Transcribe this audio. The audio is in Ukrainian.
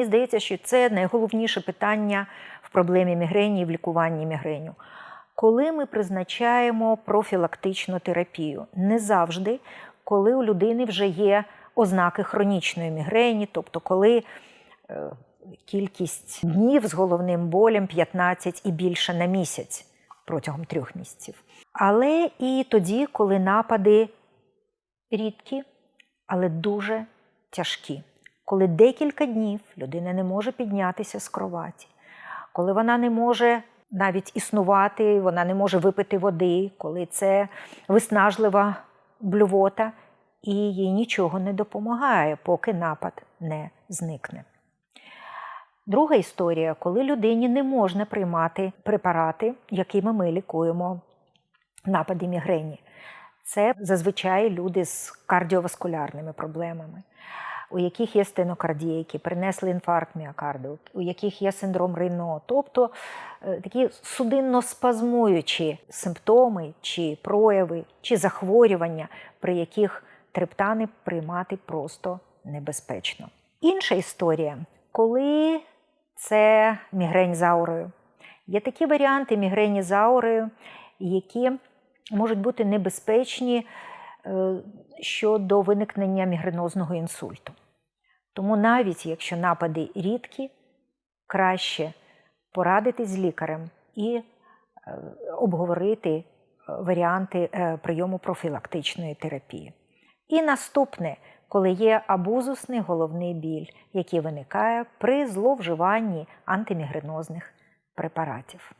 мені здається, що це найголовніше питання в проблемі мігрені і в лікуванні мігреню. Коли ми призначаємо профілактичну терапію, не завжди, коли у людини вже є ознаки хронічної мігрені, тобто коли е, кількість днів з головним болем 15 і більше на місяць протягом трьох місяців. Але і тоді, коли напади рідкі, але дуже тяжкі. Коли декілька днів людина не може піднятися з кроваті, коли вона не може навіть існувати, вона не може випити води, коли це виснажлива блювота, і їй нічого не допомагає, поки напад не зникне. Друга історія, коли людині не можна приймати препарати, якими ми лікуємо напади мігрені. Це зазвичай люди з кардіоваскулярними проблемами, у яких є стенокардія, які принесли інфаркт міокарду, у яких є синдром Рейно, тобто е, такі судинно-спазмуючі симптоми чи прояви, чи захворювання, при яких трептани приймати просто небезпечно. Інша історія, коли це мігрень з аурою. Є такі варіанти мігрені з аурою, які можуть бути небезпечні е, щодо виникнення мігренозного інсульту. Тому навіть якщо напади рідкі, краще порадитись з лікарем і е, обговорити е, варіанти прийому профілактичної терапії. І наступне, коли є абузусний головний біль, який виникає при зловживанні антимігренозних препаратів.